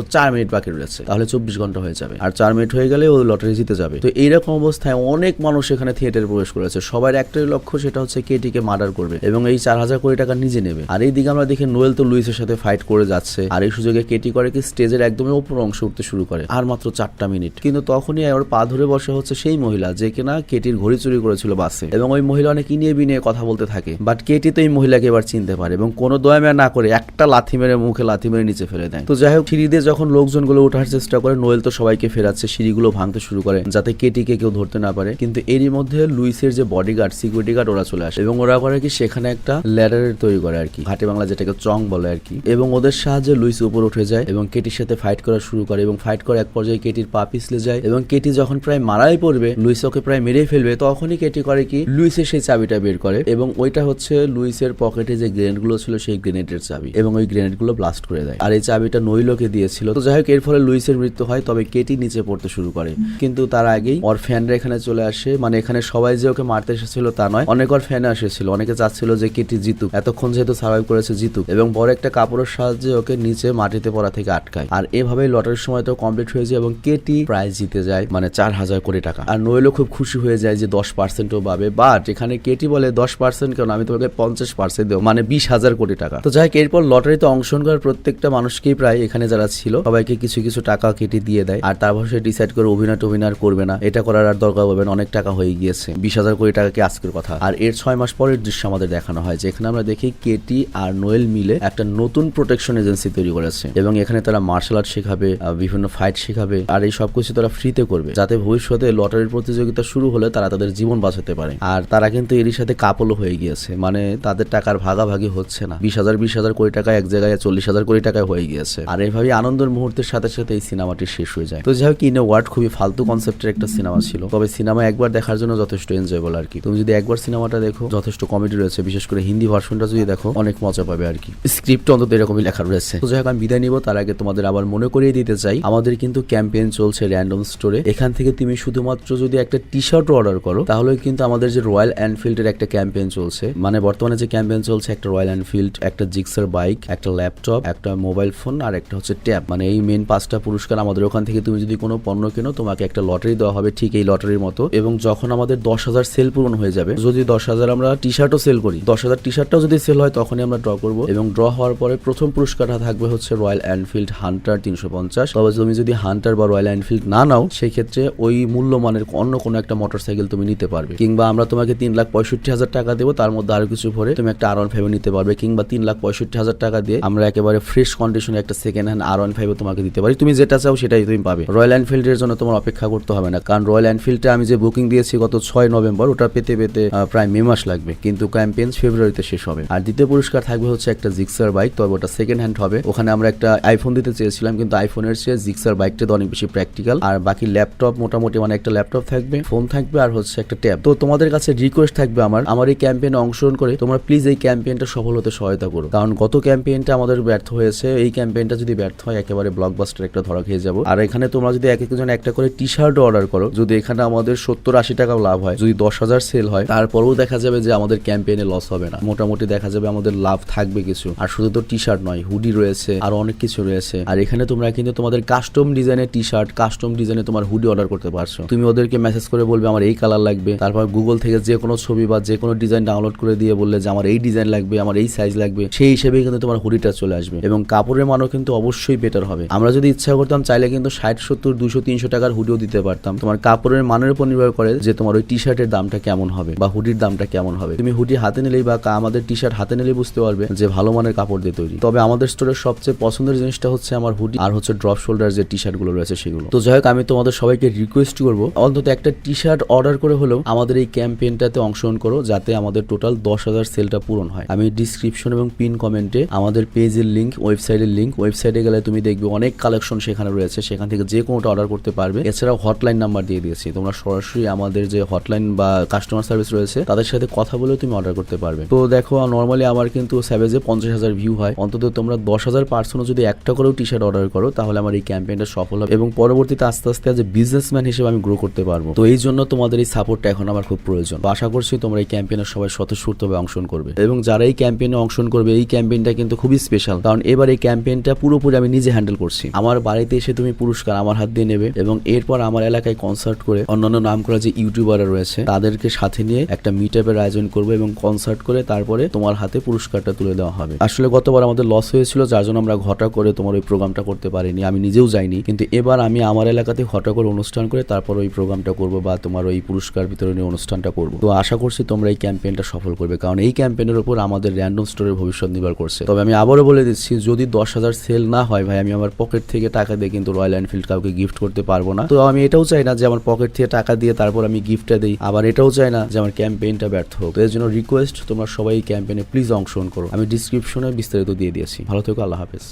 চার মিনিট বাকি রয়েছে। তাহলে চব্বিশ ঘণ্টা হয়ে যাবে। আর চার মিনিট হয়ে গেলে ও লটারি জিতে যাবে। তো এইরকম অবস্থায় অনেক মানুষ এখানে থিয়েটারে প্রবেশ করেছে। সবার একটাই লক্ষ্য, সেটা হচ্ছে কেটিকে মার্ডার করবে। এবং এই চার হাজার কোটি টাকা নিজে নেবে। আর এই দিকে আমরা দেখি নোয়েল তো লুইসের সাথে ফাইট করে যাচ্ছে। আর এই সুযোগে কেটি করে কি স্টেজের একদমই উপর অংশ উঠতে শুরু করে। আর মাত্র চারটা মিনিট কিন্তু তখনই ওর পা ধরে বসে হচ্ছে সেই মহিলা, যে কিনা কেটির ঘড়ি চুরি করেছিল বাসে। এবং ওই মহিলা অনেক ইনিয়ে বিনিয়ে কথা বলতে থাকে। বাট কেটি তো এই মহিলাকে এবার চিনতে পারে এবং কোনো দয়ামে না করে একটা লাথি মেরে মুখে লাথি মেরে নিচে ফেলে দেয়। তো যাই হোক সিঁড়ি দিয়ে যখন লোকজনগুলো ওঠার চেষ্টা করে, নোয়েল তো সবাইকে ফেরাচ্ছে, সিঁড়িগুলো ভাঙতে শুরু করে, যাতে কেটিকে কেউ ধরতে না পারে। কিন্তু এরই মধ্যে লুইসের যে বডিগার্ড সিকিউরিটি গার্ড ওরা চলে আসে। এবং ওরা করে কি, সেখানে একটা ল্যাডারের তৈরি করে আর কি। ঘাটে বাংলা যেটাকে চং বলে আর কি। এবং ওদের সাহায্যে লুইস উপর উঠে যায় এবং কেটির সাথে ফাইট করা শুরু করে এবং ফাইট করে এক পর্যায়ে কেটির পা পিছলে যায়। এবং কেটি যখন প্রায় মারাই পড়বে, লুইস ওকে প্রায় মেরেই ফেলবে, তখনই কেটি করে কি? লুইসের সেই চাবিটা বের করে এবং ওইটা হচ্ছে লুইসের পকেটে যে গ্রেনেডগুলো ছিল সেই গ্রেনেডের চাবি এবং ওই গ্রেনেডগুলো ব্লাস্ট করে দেয়। আর এই চাবিটা নইলোকে দিয়েছিল। তো যাই হোক এর ফলে লুইসের মৃত্যু হয়, তবে কেটি নিচে পড়তে শুরু করে। কিন্তু তার আগেই ওর ফ্যানরা এখানে চলে আসে। মানে এখানে সবাই যে ওকে মারতে এসেছিল তা নয়, অনেক ওর ফ্যান এসেছিল। অনেকে চাচ্ছিল যে কেটি জিতুক। এতক্ষণ যেহেতু সার্ভাইভ করেছে, জিতুক। এবং বড় একটা কাপড়ের সাহায্যে ওকে নিচে মাটিতে পড়া থেকে আটকায়। আর এভাবে লটারির সময়টাও কমপ্লিট হয়ে যায় এবং কেটি প্রায় জিতে যায় মানে চার হাজার কোটি টাকা। আর নইলো খুব খুশি হয়ে যায় যে দশ পার্সেন্টও পাবে বাট এখানে কেটি বলে দশ পার্সেন্ট কেন? আমি তোমাকে পঞ্চাশ পার্সেন্ট দেবো মানে বিশ হাজার কোটি টাকা। তো যাই এরপর লটারিতে অংশগ্রহণ করার প্রত্যেকটা মানুষকেই প্রায় এখানে যারা ছিল, সবাইকে কিছু কিছু টাকা কেটে দিয়ে দেয়, আর তারপর সে ডিসাইড করে অভিনয় টভিনয় করবে না। এটা করার আর দরকার হবে না, অনেক টাকা হয়ে গিয়েছে। বিশ হাজার কোটি টাকা কি আজকের কথা? আর এর ছয় মাস পরের দৃশ্য আমাদের দেখানো হয়, যেখানে আমরা দেখি কেটি আর নোয়েল মিলে একটা নতুন প্রোটেকশন এজেন্সি তৈরি করেছে। এবং এখানে তারা মার্শাল আর্ট শেখাবে বিভিন্ন ফাইট শেখাবে, আর এই সবকিছু তারা ফ্রিতে করবে। যাতে ভবিষ্যতে লটারির প্রতিযোগিতা শুরু হলে তারা তাদের জীবন বাঁচাতে পারে। আর তারা কিন্তু এরই সাথে কাপলও হয়ে গিয়েছে। মানে তাদের টাকার ভাগাভাগি হচ্ছে না। বিশ হাজার বিশ হাজার কোটি টাকা এক জায়গায়, চল্লিশ হাজার কোটি টাকায় হয়ে গিয়েছে। আর এইভাবে আনন্দের মুহূর্তের সাথে সাথে এই সিনেমাটি শেষ হয়ে যায়। তো যাই হোক, ইন ওয়ার্ড খুবই ফালতু কনসেপ্টের একটা সিনেমা ছিল। তবে সিনেমা একবার দেখার জন্য যথেষ্ট এনজয়েবল আর কি। তুমি যদি একবার সিনেমাটা দেখো, যথেষ্ট কমেডি রয়েছে। বিশেষ করে হিন্দি ভার্সনটা যদি দেখো, অনেক মজা পাবে আর কি। স্ক্রিপ্ট অন্তত এরকমই লেখা রয়েছে। তো যাই হোক, আমি বিদায় নিব। তার আগে তোমাদের আবার মনে করিয়ে দিতে চাই, আমাদের কিন্তু ক্যাম্পেইন চলছে র্যান্ডম স্টোরে এখান থেকে তুমি শুধুমাত্র যদি একটা টি শার্ট অর্ডার করো তাহলে কিন্তু আমাদের যে রয়্যাল এনফিল্ডের একটা ক্যাম্পেইন চলছে মানে বর্তমানে যে ক্যাম্পেইন চলছে, একটা রয়্যাল এনফিল্ড একটা জিক্সার বাইক একটা ল্যাপটপ একটা মোবাইল ফোন আর একটা হচ্ছে ট্যাব মানে এই মেন পাঁচটা পুরস্কার আমাদের ওখান থেকে তুমি যদি কোনো পণ্য কেনো, তোমাকে একটা লটারি দেওয়া হবে ঠিক এই লটারির মতো। এবং যখন আমাদের দশ হাজার সেল পূরণ হয়ে যাবে, যদি দশ হাজার আমরা টি শার্টও সেল করি, দশ হাজার টি শার্টটাও যদি সেল হয়, তখনই আমরা ড্র করব। এবং ড্র হওয়ার পরে প্রথম পুরস্কারটা থাকবে হচ্ছে রয়্যাল এনফিল্ড হান্টার তিনশো পঞ্চাশ। তবে তুমি যদি হান্টার বা রয়্যাল এনফিল্ড না নাও সেই ক্ষেত্রে ওই মূল্যমানের অন্য কোনো একটা মোটরসাইকেল তুমি নিতে পারবে। কিংবা আমরা তোমাকে তিন লাখ পঁয়ষট্টি হাজার টাকা দেবো, তার মধ্যে আরও কিছু ভরে তুমি একটা আর ওয়ান ফাইভ নিতে পারবে, কিংবা তিন লাখ পঁয়ষট্টি হাজার টাকা দিয়ে আমরা একেবারে ফ্রেশ কন্ডিশনে একটা second hand R one five তোমাকে দিতে পারি। তুমি যেটা চাও সেটাই তুমি পাবে। রয়্যাল এনফিল্ডের জন্য তোমার অপেক্ষা করতে হবে না, কারণ রয়্যাল এনফিল্ডে আমি যে বুকিং দিয়েছি গত ছয় নভেম্বর, ওটা পেতে পেতে প্রায় মে মাস লাগবে, কিন্তু ক্যাম্পেইন ফেব্রুয়ারিতে শেষ হবে। আর দ্বিতীয় পুরস্কার থাকবে হচ্ছে একটা জিক্সার বাইক তবে ওটা সেকেন্ড হ্যান্ড হবে। ওখানে আমরা একটা আইফোন দিতে চেয়েছিলাম, কিন্তু আইফোনের চেয়ে জিক্সার বাইকটা তো অনেক বেশি প্র্যাকটিক্যাল আর বাকি ল্যাপটপ মোটামুটি মানে একটা ল্যাপটপ থাকবে ফোন থাকবে, আর হচ্ছে একটা ট্যাব তো তোমাদের কাছে রিকোয়েস্ট থাকবে আমার আমার এই ক্যাম্পেইনে অংশগ্রহণ করে তোমরা প্লিজ এই ক্যাম্পেইনটা সফল হতে সহায়তা করো। কারণ গত ক্যাম্পেইনটা আমাদের ব্যর্থ হয়েছে, এই ক্যাম্পেইনটা যদি ব্যর্থ হয়, একেবারে ব্লকবাস্টার একটা ধরা খেয়ে যাব। আর এখানে তোমরা যদি এক একজন একটা করে টি শার্ট অর্ডার করো, যদি এখানে আমাদের সত্তর আশি টাকা লাভ হয়, যদি দশ হাজার সেল হয়, তারপরেও দেখা যাবে যে আমাদের ক্যাম্পেইনে লস হবে না। মোটামুটি দেখা যাবে আমাদের লাভ থাকবে কিছু। আর শুধু তো টি শার্ট নয় হুডি রয়েছে, আর অনেক কিছু রয়েছে। আর এখানে তোমরা কিন্তু তোমাদের কাস্টম ডিজাইনের টি শার্ট কাস্টম ডিজাইনে তোমার হুডি অর্ডার করতে পারছ। তুমি ওদেরকে মেসেজ করে বলবে, আমার এই কালার লাগবে। তারপর গুগল থেকে যে কোনো ছবি বা যে কোনো ডিজাইন ডাউনলোড করে দিয়ে বললে যে আমার এই ডিজাইন লাগবে, আমার এই সাইজ লাগবে, সেই হিসেবে কিন্তু তোমার হুডিটা চলে আসবে। এবং কাপড়ের মানও কিন্তু অবশ্যই বেটার হবে। আমরা যদি ইচ্ছা করতাম চাইলে কিন্তু ষাট, সত্তর দুশো তিনশো টাকার হুডিও দিতে পারতাম। তোমার কাপড়ের মানের উপর নির্ভর করে যে তোমার ওই টি শার্টের দামটা কেমন হবে বা হুডির দামটা কেমন হবে। তুমি হুডি হাতে নিলেই বা আমাদের টি শার্ট হাতে নিলেই বুঝতে পারবে যে ভালো মানের কাপড় দিয়ে তৈরি। তবে আমাদের স্টোরের সবচেয়ে পছন্দের জিনিসটা হচ্ছে আমার হুডি আর হচ্ছে ড্রপ শোল্ডার যে টি শার্টগুলো রয়েছে সেগুলো। তো যাই হোক, আমি তোমাদের সবাইকে রিকোয়েস্ট করব। অন্তত একটা টি শার্ট অর্ডার করে হলেও আমাদের এই ক্যাম্পেইনটাতে অংশগ্রহণ করো যাতে আমাদের টোটাল দশ হাজার সেলটা পূরণ হয়। আমি ডিসক্রিপশন এবং পিন কমেন্টে আমাদের পেজের লিঙ্ক ওয়েবসাইটের লিঙ্ক ওয়েবসাইটে গেলে তুমি দেখবে অনেক কালেকশন সেখানে রয়েছে, সেখান থেকে যে কোনোটা অর্ডার করতে পারবে। এছাড়াও হটলাইন নাম্বার দিয়ে দিয়েছি। তোমরা সরাসরি আমাদের যে হটলাইন বা কাস্টমার সার্ভিস রয়েছে, তাদের সাথে কথা বলেও তুমি অর্ডার করতে পারবে। তো দেখো নর্মালি আমার কিন্তু স্যাভেজে পঞ্চাশ হাজার ভিউ হয়। অন্তত তোমরা দশ হাজার পার্সেন্টও যদি একটা করেও টি শার্ট অর্ডার করো, তাহলে আমার এই ক্যাম্পেইনটা সফল হবে। এবং পরবর্তীতে আস্তে আস্তে যে বিজনেসম্যান হিসেবে আমি গ্রো করতে পারব। তো এই জন্য তোমাদের এই সাপোর্টটা এখন আমার খুব প্রয়োজন। তো আশা করছি তোমরা এই ক্যাম্পেইনে সবাই স্বতঃস্ফূর্তভাবে অংশগ্রহণ করবে। এবং যারা এই ক্যাম্পেইনে অংশগ্রহণ করবে, এই ক্যাম্পেইনটা কিন্তু খুবই স্পেশাল কারণ এবার এই ক্যাম্পেইনটা পুরোপুরি আমি নিজে হ্যান্ডেল করছি। আমার বাড়িতে এসে তুমি পুরস্কার আমার হাত দিয়ে নেবে এবং এরপর আমার এলাকায় কনসার্ট করে অন্যান্য নাম করা যে ইউটিউবাররা রয়েছে, তাদেরকে সাথে নিয়ে একটা মিট আপের আয়োজন করবে এবং কনসার্ট করে তারপরে তোমার হাতে পুরস্কারটা তুলে দেওয়া হবে। আসলে গতবার আমাদের লস হয়েছিল, যার জন্য আমরা ঘটা করে তোমার ওই প্রোগ্রামটা করতে পারিনি। আমি নিজেও যাইনি, কিন্তু এবার আমি আমার এলাকাতে ঘটা করে অনুষ্ঠান করে তারপর ওই প্রোগ্রামটা করব বা তোমার ওই পুরস্কার বিতরণী অনুষ্ঠানটা করব। তো আশা করছি তোমরা এই ক্যাম্পেইনটা সফল করবে, কারণ এই ক্যাম্পেইনের উপর আমাদের র্যান্ডম স্টোরের ভবিষ্যৎ নির্ভর করছে। তবে আমি আবারও বলে দিচ্ছি, যদি দশ হাজার সেল না হয় ভাই, আমি আমার পকেট থেকে টাকা দিয়ে কিন্তু রয়্যাল এনফিল্ড কাউকে গিফট করতে পারব না। তো আমি এটাও চাই না যে আমার পকেট থেকে টাকা দিয়ে তারপর আমি গিফটটা দিই। আবার এটাও চাই না যে আমার ক্যাম্পেইনটা ব্যর্থ হোক। এর জন্য রিকোয়েস্ট তোমরা সবাই এই ক্যাম্পেইনে প্লিজ অংশগ্রহণ করো। আমি ডিসক্রিপশনে বিস্তারিত দিয়ে দিয়েছি। ভালো থেকো, আল্লাহ হাফেজ।